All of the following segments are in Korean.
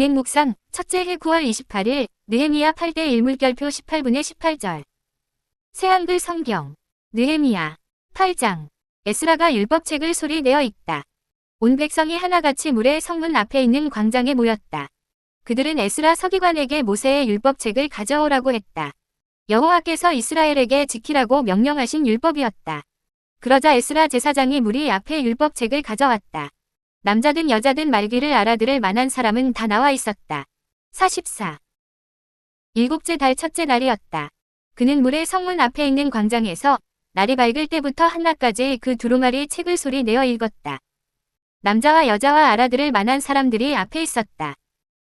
동행 묵상 첫째 해 9월 28일 느헤미야 8대 일물결표 18분의 18절 새한글 성경 느헤미야 8장 에스라가 율법책을 소리내어 읽다. 온 백성이 하나같이 물의 성문 앞에 있는 광장에 모였다. 그들은 에스라 서기관에게 모세의 율법책을 가져오라고 했다. 여호와께서 이스라엘에게 지키라고 명령하신 율법이었다. 그러자 에스라 제사장이 무리 앞에 율법책을 가져왔다. 남자든 여자든 말귀를 알아들을 만한 사람은 다 나와 있었다. 44. 일곱째 달 첫째 날이었다. 그는 물의 성문 앞에 있는 광장에서 날이 밝을 때부터 한낮까지 그 두루마리 책을 소리 내어 읽었다. 남자와 여자와 알아들을 만한 사람들이 앞에 있었다.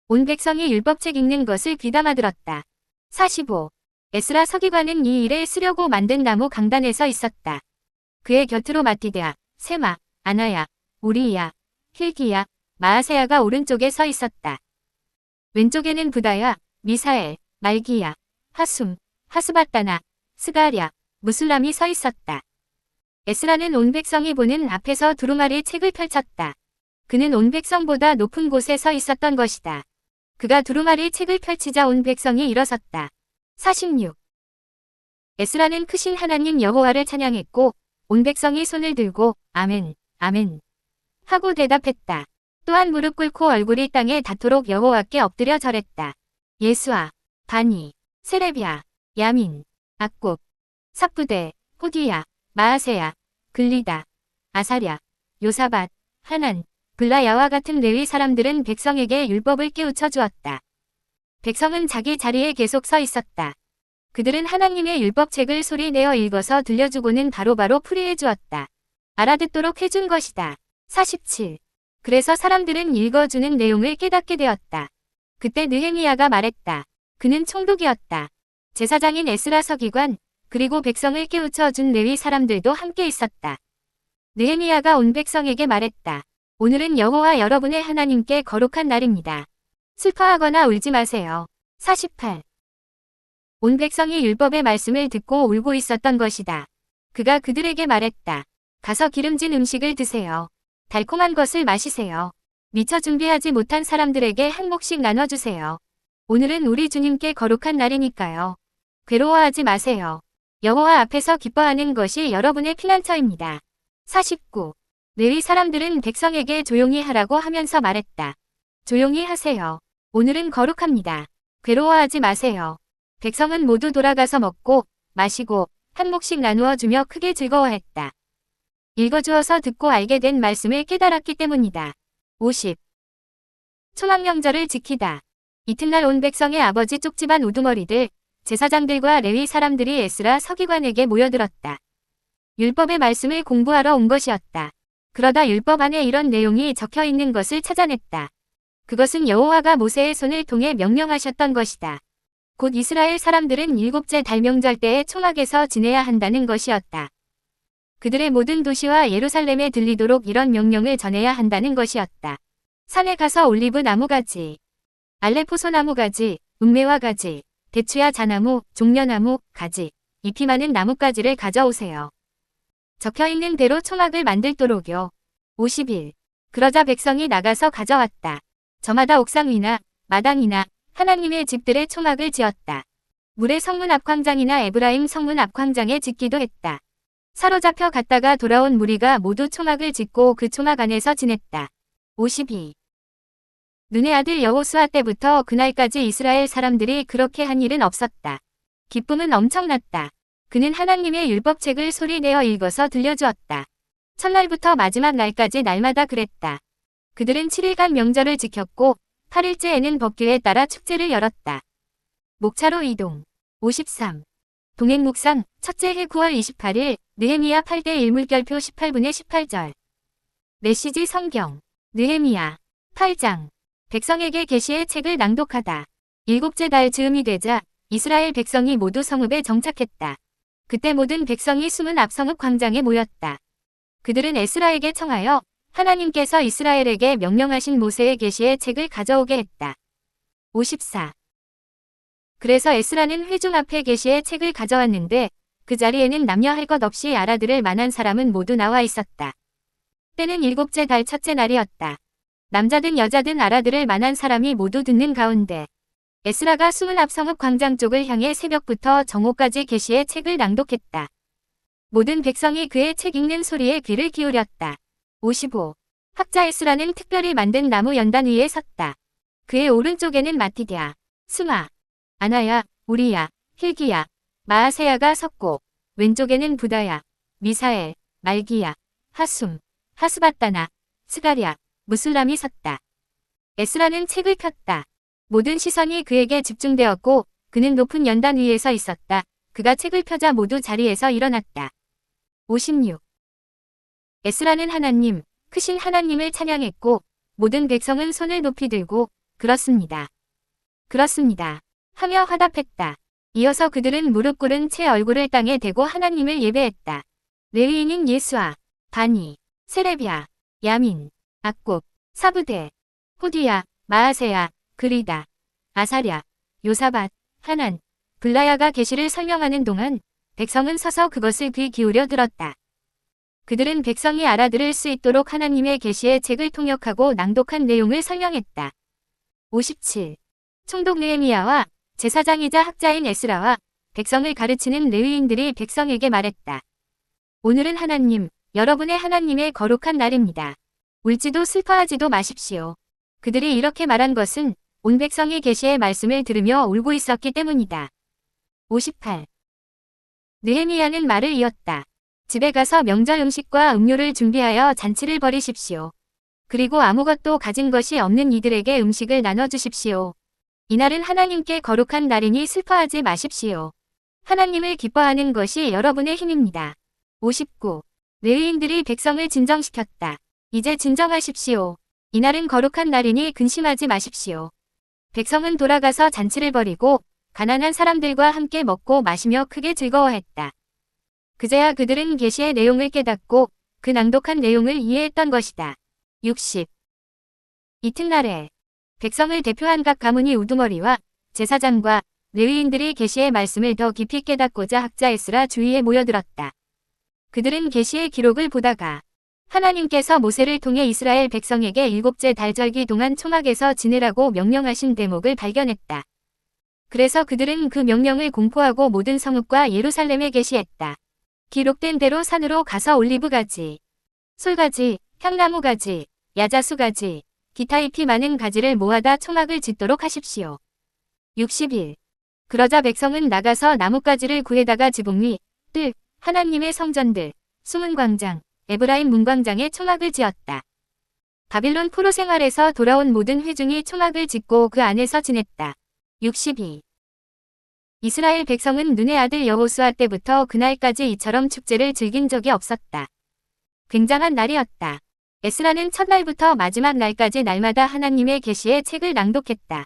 온 백성이 율법책 읽는 것을 귀담아 들었다. 45. 에스라 서기관은 이 일에 쓰려고 만든 나무 강단에 서 있었다. 그의 곁으로 마티드아, 세마, 아나야, 우리야, 힐기야, 마아세야가 오른쪽에 서 있었다. 왼쪽에는 부다야, 미사엘, 말기야, 하숨, 하스바따나, 스가랴, 무슬람이 서 있었다. 에스라는 온 백성이 보는 앞에서 두루마리 책을 펼쳤다. 그는 온 백성보다 높은 곳에 서 있었던 것이다. 그가 두루마리 책을 펼치자 온 백성이 일어섰다. 46. 에스라는 크신 하나님 여호와를 찬양했고 온 백성이 손을 들고 아멘, 아멘 하고 대답했다. 또한 무릎 꿇고 얼굴이 땅에 닿도록 여호와께 엎드려 절했다. 예수아, 바니, 세레비아, 야민, 악굽, 삽부대, 호디야, 마아세야, 글리다, 아사랴, 요사밭, 하난, 블라야와 같은 레위 사람들은 백성에게 율법을 깨우쳐 주었다. 백성은 자기 자리에 계속 서 있었다. 그들은 하나님의 율법책을 소리내어 읽어서 들려주고는 바로바로 풀이해 주었다. 알아듣도록 해준 것이다. 47. 그래서 사람들은 읽어주는 내용을 깨닫게 되었다. 그때 느헤미야가 말했다. 그는 총독이었다. 제사장인 에스라 서기관, 그리고 백성을 깨우쳐 준 레위 사람들도 함께 있었다. 느헤미야가 온 백성에게 말했다. 오늘은 여호와 여러분의 하나님께 거룩한 날입니다. 슬퍼하거나 울지 마세요. 48. 온 백성이 율법의 말씀을 듣고 울고 있었던 것이다. 그가 그들에게 말했다. 가서 기름진 음식을 드세요. 달콤한 것을 마시세요. 미처 준비하지 못한 사람들에게 한 몫씩 나눠주세요. 오늘은 우리 주님께 거룩한 날이니까요. 괴로워하지 마세요. 여호와 앞에서 기뻐하는 것이 여러분의 피난처입니다. 49. 레위 사람들은 백성에게 조용히 하라고 하면서 말했다. 조용히 하세요. 오늘은 거룩합니다. 괴로워하지 마세요. 백성은 모두 돌아가서 먹고 마시고 한 몫씩 나누어 주며 크게 즐거워했다. 읽어주어서 듣고 알게 된 말씀을 깨달았기 때문이다. 50. 초막명절을 지키다. 이튿날 온 백성의 아버지 쪽집안 우두머리들, 제사장들과 레위 사람들이 에스라 서기관에게 모여들었다. 율법의 말씀을 공부하러 온 것이었다. 그러다 율법 안에 이런 내용이 적혀 있는 것을 찾아냈다. 그것은 여호와가 모세의 손을 통해 명령하셨던 것이다. 곧 이스라엘 사람들은 일곱째 달명절 때에 초막에서 지내야 한다는 것이었다. 그들의 모든 도시와 예루살렘에 들리도록 이런 명령을 전해야 한다는 것이었다. 산에 가서 올리브 나무 가지, 알레포소 나무 가지, 은매화 가지, 대추야 자나무, 종려나무, 가지, 잎이 많은 나뭇가지를 가져오세요. 적혀있는 대로 초막을 만들도록요. 50일. 그러자 백성이 나가서 가져왔다. 저마다 옥상 위나 마당이나 하나님의 집들의 초막을 지었다. 물의 성문 앞광장이나 에브라임 성문 앞광장에 짓기도 했다. 사로잡혀 갔다가 돌아온 무리가 모두 초막을 짓고 그 초막 안에서 지냈다. 52. 눈의 아들 여호수아 때부터 그날까지 이스라엘 사람들이 그렇게 한 일은 없었다. 기쁨은 엄청났다. 그는 하나님의 율법책을 소리내어 읽어서 들려주었다. 첫날부터 마지막 날까지 날마다 그랬다. 그들은 7일간 명절을 지켰고 8일째에는 법규에 따라 축제를 열었다. 목차로 이동 53. 동행묵상 첫째 해 9월 28일 느헤미야 8대 일물결표 18분의 18절 메시지 성경 느헤미야 8장 백성에게 계시의 책을 낭독하다. 일곱째 달 즈음이 되자 이스라엘 백성이 모두 성읍에 정착했다. 그때 모든 백성이 숨은 앞성읍 광장에 모였다. 그들은 에스라에게 청하여 하나님께서 이스라엘에게 명령하신 모세의 계시의 책을 가져오게 했다. 54. 그래서 에스라는 회중 앞에 계시의 책을 가져왔는데 그 자리에는 남녀 할 것 없이 알아들을 만한 사람은 모두 나와 있었다. 때는 일곱째 달 첫째 날이었다. 남자든 여자든 알아들을 만한 사람이 모두 듣는 가운데 에스라가 숨은 앞 성읍 광장 쪽을 향해 새벽부터 정오까지 계시의 책을 낭독했다. 모든 백성이 그의 책 읽는 소리에 귀를 기울였다. 55. 학자 에스라는 특별히 만든 나무 연단 위에 섰다. 그의 오른쪽에는 마티디아, 스마, 아나야, 우리야, 힐기야, 마아세야가 섰고 왼쪽에는 부다야, 미사엘, 말기야, 하숨, 하스바따나, 스가랴, 무슬람이 섰다. 에스라는 책을 폈다. 모든 시선이 그에게 집중되었고 그는 높은 연단 위에 서 있었다. 그가 책을 펴자 모두 자리에서 일어났다. 56. 에스라는 하나님, 크신 하나님을 찬양했고 모든 백성은 손을 높이 들고 그렇습니다. 그렇습니다. 하며 화답했다. 이어서 그들은 무릎 꿇은 채 얼굴을 땅에 대고 하나님을 예배했다. 레위인인 예수아, 바니, 세레비아, 야민, 악곱, 사부대, 호디야, 마아세야, 그리다, 아사랴, 요사밭, 하난, 블라야가 계시를 설명하는 동안 백성은 서서 그것을 귀 기울여 들었다. 그들은 백성이 알아들을 수 있도록 하나님의 계시의 책을 통역하고 낭독한 내용을 설명했다. 57. 총독 느헤미야와 제사장이자 학자인 에스라와 백성을 가르치는 레위인들이 백성에게 말했다. 오늘은 하나님, 여러분의 하나님의 거룩한 날입니다. 울지도 슬퍼하지도 마십시오. 그들이 이렇게 말한 것은 온 백성이 계시의 말씀을 들으며 울고 있었기 때문이다. 58. 느헤미야는 말을 이었다. 집에 가서 명절 음식과 음료를 준비하여 잔치를 벌이십시오. 그리고 아무것도 가진 것이 없는 이들에게 음식을 나눠주십시오. 이날은 하나님께 거룩한 날이니 슬퍼하지 마십시오. 하나님을 기뻐하는 것이 여러분의 힘입니다. 59. 레위인들이 백성을 진정시켰다. 이제 진정하십시오. 이날은 거룩한 날이니 근심하지 마십시오. 백성은 돌아가서 잔치를 벌이고 가난한 사람들과 함께 먹고 마시며 크게 즐거워했다. 그제야 그들은 계시의 내용을 깨닫고 그 낭독한 내용을 이해했던 것이다. 60. 이튿날에 백성을 대표한 각 가문이 우두머리와 제사장과 레위인들이 계시의 말씀을 더 깊이 깨닫고자 학자 에스라 주위에 모여들었다. 그들은 계시의 기록을 보다가 하나님께서 모세를 통해 이스라엘 백성에게 일곱째 달절기 동안 초막에서 지내라고 명령하신 대목을 발견했다. 그래서 그들은 그 명령을 공포하고 모든 성읍과 예루살렘에 계시했다. 기록된 대로 산으로 가서 올리브가지, 솔가지, 향나무가지, 야자수가지, 기타 잎이 많은 가지를 모아다 초막을 짓도록 하십시오. 61. 그러자 백성은 나가서 나뭇가지를 구해다가 지붕 위, 뜰, 하나님의 성전들, 숨은 광장, 에브라임 문광장에 초막을 지었다. 바빌론 포로 생활에서 돌아온 모든 회중이 초막을 짓고 그 안에서 지냈다. 62. 이스라엘 백성은 눈의 아들 여호수아 때부터 그날까지 이처럼 축제를 즐긴 적이 없었다. 굉장한 날이었다. 에스라는 첫날부터 마지막 날까지 날마다 하나님의 계시의 책을 낭독했다.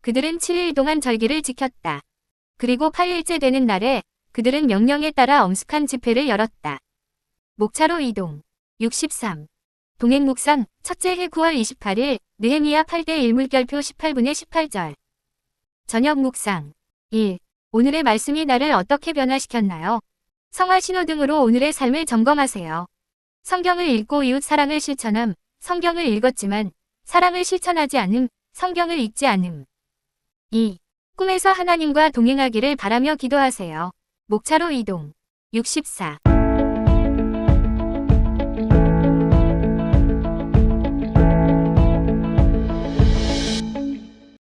그들은 7일 동안 절기를 지켰다. 그리고 8일째 되는 날에 그들은 명령에 따라 엄숙한 집회를 열었다. 목차로 이동. 63. 동행 묵상 첫째 해 9월 28일 느헤미야 8대 1물결표 18분의 18절. 저녁 묵상. 1. 오늘의 말씀이 나를 어떻게 변화시켰나요? 성화 신호등으로 오늘의 삶을 점검하세요. 성경을 읽고 이웃 사랑을 실천함. 성경을 읽었지만 사랑을 실천하지 않음. 성경을 읽지 않음. 2. 꿈에서 하나님과 동행하기를 바라며 기도하세요. 목차로 이동. 64.